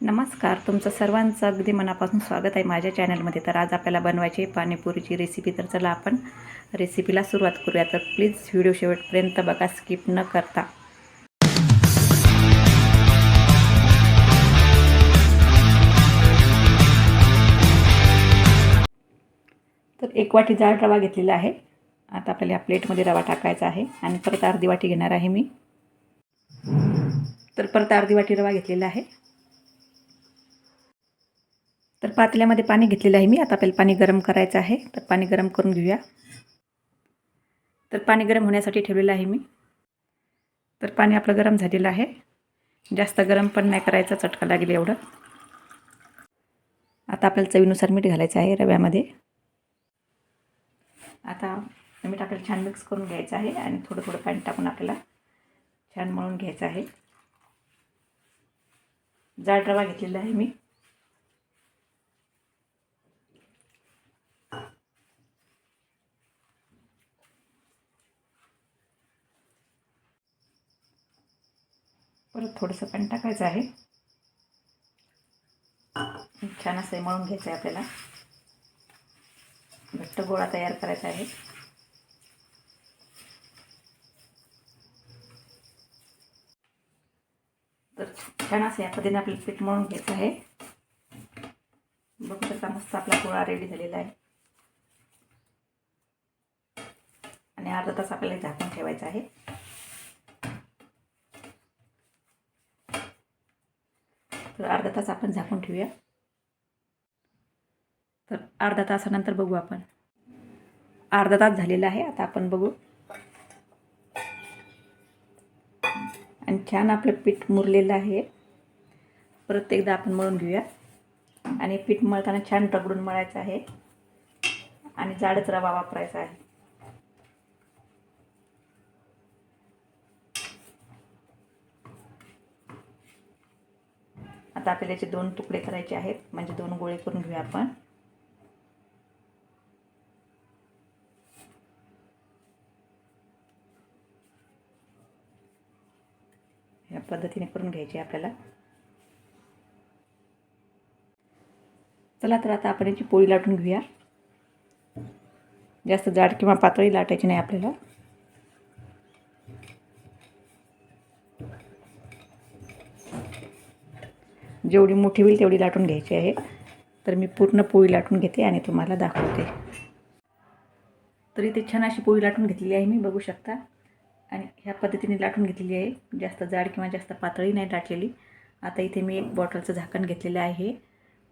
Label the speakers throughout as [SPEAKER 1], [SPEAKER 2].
[SPEAKER 1] नमस्कार तुमचं सर्वांचं अगदी मनापासून स्वागत आहे माझ्या चॅनलमध्ये. तर आज आपल्याला बनवायची पाणीपुरीची रेसिपी तर चला आपण रेसिपीला सुरुवात करूया. तर प्लीज व्हिडिओ शेवटपर्यंत बघा स्किप न करता. तर एक वाटी जाड रवा घेतलेला आहे. आता आपल्याला या प्लेटमध्ये रवा टाकायचा आहे आणि परत अर्धी वाटी घेणार आहे मी. तर परत अर्धी वाटी रवा घेतलेला आहे. तर पातेल्यामध्ये पाणी घेतलेलं आहे मी. आता आपल्याला पाणी गरम करायचं आहे. तर पाणी गरम करून घेऊया. तर पाणी गरम होण्यासाठी ठेवलेलं आहे मी. तर पाणी आपलं गरम झालेलं आहे. जास्त गरम पण नाही करायचं चटका लागेल एवढं. आता आपल्याला चवीनुसार मीठ घालायचं आहे रव्यामध्ये. आता मीठ आपल्याला छान मिक्स करून घ्यायचं आहे आणि थोडं थोडं पाणी टाकून आपल्याला छान मळून घ्यायचं आहे. जाड रवा घेतलेला आहे मी. परत थोडंसं पाणी टाकायचं आहे. छान असं हे मळून घ्यायचं आहे आपल्याला. घट्ट गोळा तयार करायचा आहे. तर छान असं या पद्धतीने आपल्याला पीठ मळून घ्यायचं आहे. बघू शकता मस्त आपला गोळा रेडी झालेला आहे. आणि अर्धा तास आपल्याला झाकून ठेवायचं आहे. तर अर्धा तास आपण झाकून ठेवूया. तर अर्धा तासानंतर बघू आपण. अर्धा तास झालेला आहे आता आपण बघू. आणि छान आपलं पीठ मुरलेलं आहे. परत एकदा आपण मळून घेऊया. आणि पीठ मळताना छान रगडून मळायचं आहे. आणि जाडच रवा वापरायचा आहे. आता आपल्याला याचे दोन तुकडे करायचे आहेत. म्हणजे दोन गोळे करून घेऊया आपण. या पद्धतीने करून घ्यायचे आपल्याला. चला तर आता आपण याची पोळी लाटून घेऊया. जास्त जाड किंवा पातळी लाटायची नाही आपल्याला. जेवढी मोठी होईल तेवढी लाटून घ्यायची आहे. तर मी पूर्ण पोळी लाटून घेते आणि तुम्हाला दाखवते. तर इथे छान अशी पोळी लाटून घेतलेली आहे मी बघू शकता. आणि ह्या पद्धतीने लाटून घेतलेली आहे. जास्त जाड किंवा जास्त पातळी नाही लाटलेली. आता इथे मी एक बॉटलचं झाकण घेतलेलं आहे.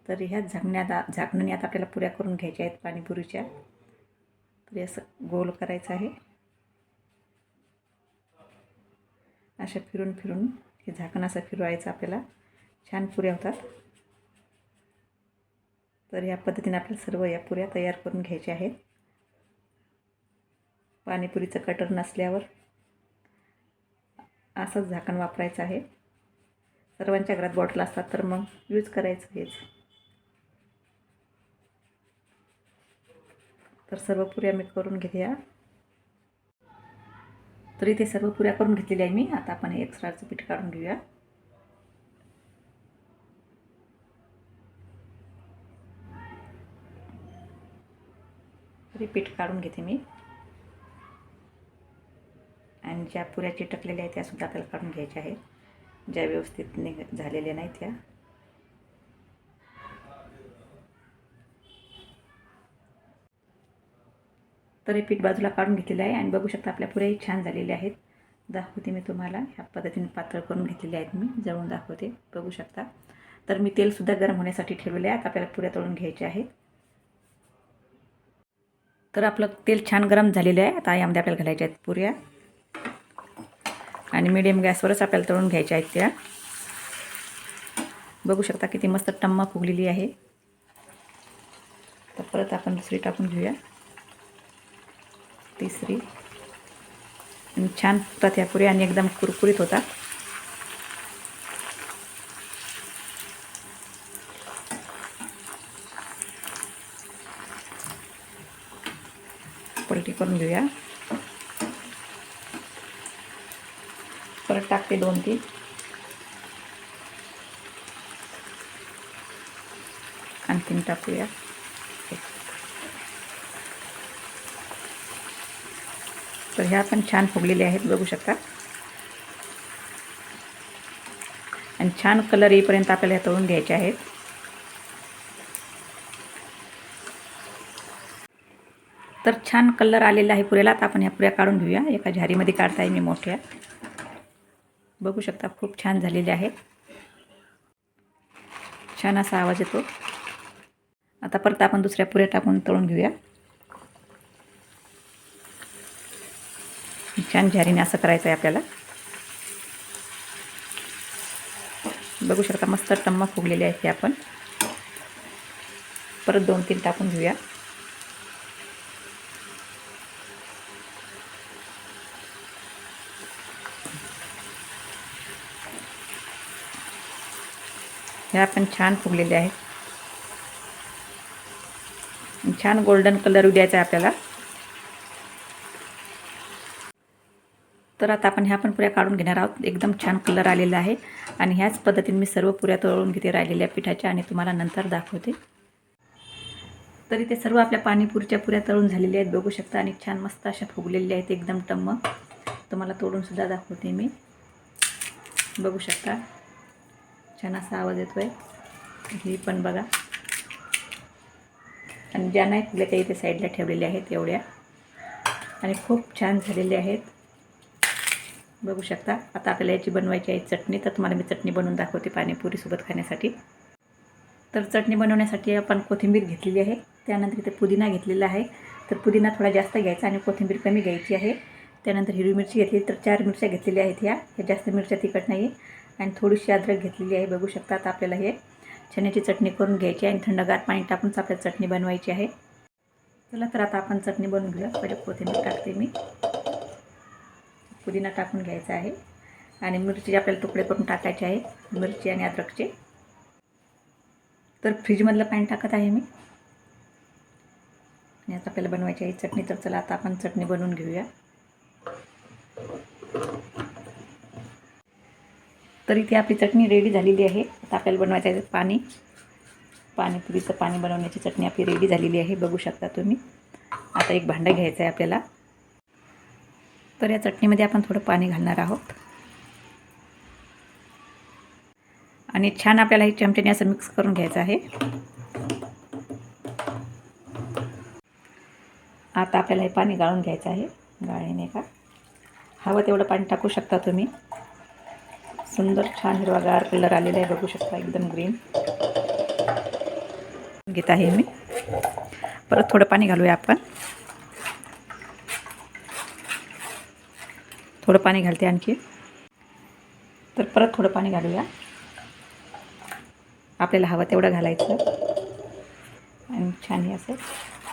[SPEAKER 1] तर ह्या झाकण्यात झाकणाने आता आपल्याला पुऱ्या करून घ्यायच्या आहेत पाणीपुरीच्या तर असं गोल करायचं आहे. अशा फिरून फिरून हे झाकण असं फिरवायचं आपल्याला. छान पुऱ्या होतात. तर या पद्धतीने आपल्याला सर्व या पुऱ्या तयार करून घ्यायच्या आहेत. पाणीपुरीचं कटर नसल्यावर असंच झाकण वापरायचं आहे. सर्वांच्या घरात बॉटल असतात तर मग यूज करायचं हेच. तर सर्व पुऱ्या मी करून घेऊया तर इथे सर्व पुऱ्या करून घेतलेल्या आहे मी. आता आपण एक्स्ट्राचं पीठ काढून घेऊया. रिपीट काढून घेते मी. आणि ज्या पुऱ्या चिटकलेल्या आहेत त्यासुद्धा आपल्याला काढून घ्यायच्या आहेत. ज्या व्यवस्थित निघ झालेल्या नाही त्या. तर हे पीठ बाजूला काढून घेतलेलं आहे आणि बघू शकता आपल्या पुऱ्याही छान झालेल्या आहेत. दाखवते मी तुम्हाला. ह्या पद्धतीने पातळ करून घेतलेले आहेत मी. जळून दाखवते. बघू शकता. तर मी तेलसुद्धा गरम होण्यासाठी ठेवलेले आहेत आपल्याला पुऱ्या तळून घ्यायच्या आहेत. तर आपलं तेल छान गरम झालेलं आहे. आता यामध्ये आपल्याला घालायच्या आहेत पुऱ्या. आणि मिडियम गॅसवरच आपल्याला तळून घ्यायच्या आहेत त्या. बघू शकता किती मस्त टम्मा फुगलेली आहे. तर परत आपण दुसरी टाकून घेऊया. तिसरी. आणि छान फुगतात ह्या पुऱ्या आणि एकदम कुरकुरीत होतात पलटी करून घेऊया परत टाकते दोन तीन. आणखीन टाकूया. तर ह्या पण छान फुगलेल्या आहेत बघू शकता. आणि छान कलर येईपर्यंत आपल्याला ह्या तळून घ्यायचे आहेत. तर छान कलर आलेला आहे पुऱ्याला. तर आपण ह्या पुऱ्या काढून घेऊया. एका झारीमध्ये काढताय मी मोठ्या. बघू शकता खूप छान झालेले आहेत. छान असा आवाज येतो. आता परत आपण दुसऱ्या पुऱ्या टाकून तळून घेऊया. छान झारीने असं करायचं आहे आपल्याला. बघू शकता मस्त टम्मा फुगलेले आहेत ते आपण. परत दोन तीन टाकून घेऊया. ह्या पण छान फुगलेले आहेत. छान गोल्डन कलर द्यायचा आहे आपल्याला. तर आता आपण ह्या पण पुऱ्या काढून घेणार आहोत. एकदम छान कलर आलेला आहे. आणि ह्याच पद्धतीने मी सर्व पुऱ्या तळून घेते राहिलेल्या पिठाच्या आणि तुम्हाला नंतर दाखवते. तरी ते सर्व आपल्या पाणीपुरीच्या पुऱ्या तळून झालेल्या आहेत. बघू शकता आणि छान मस्त अशा फुगलेल्या आहेत. एकदम टम्म. तुम्हाला तोडूनसुद्धा दाखवते मी. बघू शकता. छान असा आवाज येतो आहे ही पण बघा. आणि ज्या नाही फुले त्या इथे साईडला ठेवलेल्या आहेत एवढ्या. आणि खूप छान झालेल्या आहेत. बघू शकता. आता आपल्याला याची बनवायची आहे चटणी. तर तुम्हाला मी चटणी बनवून दाखवते पाणीपुरीसोबत खाण्यासाठी. तर चटणी बनवण्यासाठी आपण कोथिंबीर घेतलेली आहे. त्यानंतर इथे पुदिना घेतलेला आहे. तर पुदिना थोडा जास्त घ्यायचा आणि कोथिंबीर कमी घ्यायची आहे. त्यानंतर हिरवी मिरची घेतली. तर चार मिरच्या घेतलेल्या आहेत ह्या. ह्या जास्त मिरच्या तिखट नाही आणि थोडीशी अद्रक घेतलेली आहे. बघू शकतात आपल्याला हे चण्याची चटणी करून घ्यायची आहे आणि थंडगार पाणी टाकूनच आपल्याला चटणी बनवायची आहे. चला तर आता आपण चटणी बनवून घेऊया. पहिले कोथिंबीर टाकते मी. पुदिना टाकून घ्यायचा आहे. आणि मिरची आपल्याला तुकडे करून टाकायचे आहे. मिरची आणि अद्रकचे. तर फ्रीजमधलं पाणी टाकत आहे मी. आणि आता आपल्याला बनवायची आहे चटणी. तर चला आता आपण चटणी बनवून घेऊया. तर इथे आपली चटणी रेडी झालेली आहे. आता आपल्याला बनवायचं आहे पाणी. पाणीपुरीचं पाणी बनवण्याची चटणी आपली रेडी झालेली आहे. बघू शकता तुम्ही. आता एक भांडं घ्यायचं आहे आपल्याला. तर या चटणीमध्ये आपण थोडं पाणी घालणार आहोत. आणि छान आपल्याला हे चमच्याने असं मिक्स करून घ्यायचं आहे. आता आपल्याला हे पाणी गाळून घ्यायचं आहे. गाळीने का? हवं तेवढं पाणी टाकू शकता तुम्ही. सुंदर छान हिरवागार कलर आलेला आहे. बघू शकता एकदम ग्रीन घेत आहे मी. परत थोडं पाणी घालूया आपण. थोडं पाणी घालते आणखी. तर परत थोडं पाणी घालूया. आपल्याला हवं तेवढं घालायचं. आणि छान हे असं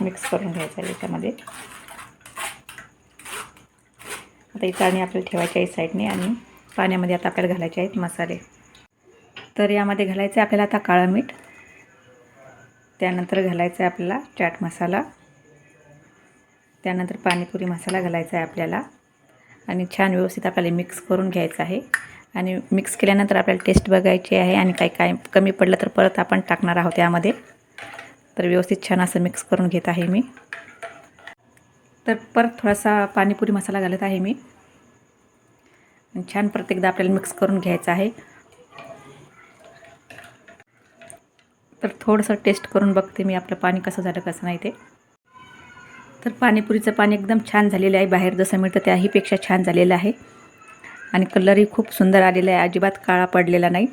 [SPEAKER 1] मिक्स करून घ्यायचं आहे याच्यामध्ये. आता ही आणि आपल्याला ठेवायची आहे साईडने आणि पाण्यामध्ये आता आपल्याला घालायचे आहेत मसाले. तर यामध्ये घालायचं आहे आपल्याला आता काळं मीठ. त्यानंतर घालायचं आहे आपल्याला चाट मसाला. त्यानंतर पाणीपुरी मसाला घालायचा आहे आपल्याला. आणि छान व्यवस्थित आपल्याला मिक्स करून घ्यायचं आहे. आणि मिक्स केल्यानंतर आपल्याला टेस्ट बघायची आहे आणि काही काय कमी पडलं तर परत आपण टाकणार आहोत यामध्ये. तर व्यवस्थित छान असं मिक्स करून घेत आहे मी. तर परत थोडासा पाणीपुरी मसाला घालत आहे मी. छान प्रत्येकदा आपल्याला मिक्स करून घ्यायचं आहे. तर थोडंसं टेस्ट करून बघते मी आपलं पाणी कसं झालं कसं नाही ते. तर पाणीपुरीचं पाणी एकदम छान झालेलं आहे. बाहेर जसं मिळतं त्याहीपेक्षा छान झालेलं आहे. आणि कलरही खूप सुंदर आलेला आहे. अजिबात काळा पडलेला नाही.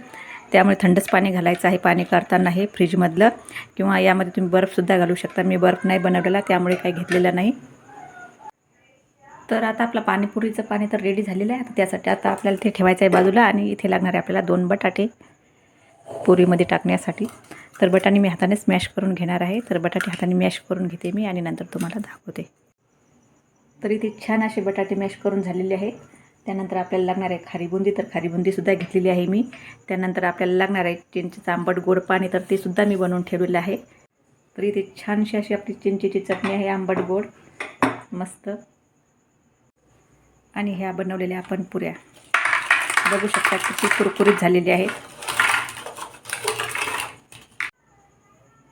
[SPEAKER 1] त्यामुळे थंडच पाणी घालायचं आहे. पाणी करताना हे फ्रीजमधलं किंवा यामध्ये तुम्ही बर्फसुद्धा घालू शकता. मी बर्फ नाही बनवलेला त्यामुळे काही घेतलेलं नाही. तर आता आपलं पाणीपुरीचं पाणी तर रेडी झालेलं आहे. आता त्यासाठी आता आपल्याला ते ठेवायचं आहे बाजूला आणि इथे लागणार आहे आपल्याला दोन बटाटे पुरीमध्ये टाकण्यासाठी. तर बटाणे मी हाताने स्मॅश करून घेणार आहे. तर बटाटे हाताने मॅश करून घेते मी आणि नंतर तुम्हाला दाखवते. तर इथे छान असे बटाटे मॅश करून झालेले आहे. त्यानंतर आपल्याला लागणार आहे खारी बुंदी तर खारी बुंदीसुद्धा घेतलेली आहे मी. त्यानंतर आपल्याला लागणार आहे चिंचेचं आंबट गोड पाणी तर ते सुद्धा मी बनवून ठेवलेलं आहे. तर इथे छानशी अशी आपली चिंचेची चटणी आहे आंबट गोड. मस्त. आणि ह्या बनवलेल्या आपण पुऱ्या. बघू शकता किती कुरकुरीत झालेल्या आहेत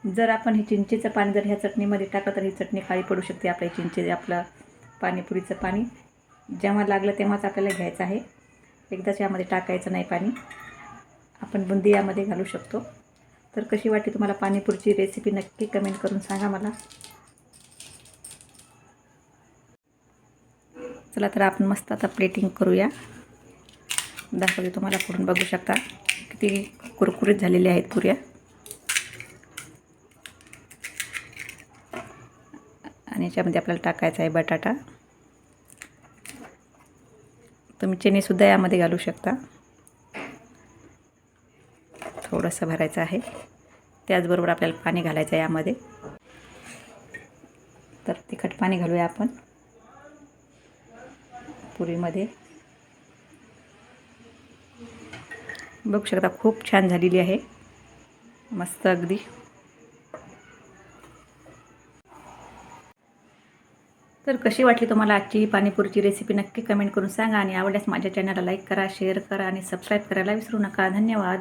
[SPEAKER 1] जर आपण हे चिंचेचं पाणी जर ह्या चटणीमध्ये टाकलं तर ही चटणी काळी पडू शकते. आपल्या चिंचे आपलं पाणीपुरीचं पाणी. जेव्हा लागलं तेव्हाच आपल्याला घ्यायचं आहे. एकदाच यामध्ये टाकायचं नाही पाणी. आपण बुंदी यामध्ये घालू शकतो. तर कशी वाटते तुम्हाला पाणीपुरीची रेसिपी नक्की कमेंट करून सांगा मला. चला तर आपण मस्त आता प्लेटिंग करूया. दाखवते तुम्हाला पुढून बघू शकता. किती कुरकुरीत झालेल्या आहेत पुऱ्या. आणि याच्यामध्ये आपल्याला टाकायचा आहे बटाटा. तुम्ही चेनीसुद्धा यामध्ये घालू शकता. थोडंसं भरायचं आहे. त्याचबरोबर आपल्याला पाणी घालायचं आहे यामध्ये. तर तिखट पाणी घालूया आपण. पुरीमध्ये. बघू शकता खूप छान झालेली आहे. मस्त अगदी. तर कशी वाटली तुम्हाला आजची पाणीपुरीची रेसिपी नक्की कमेंट करून सांगा आणि आवडल्यास माझ्या चॅनलला लाईक करा शेअर करा आणि सबस्क्राईब करायला विसरू नका. धन्यवाद.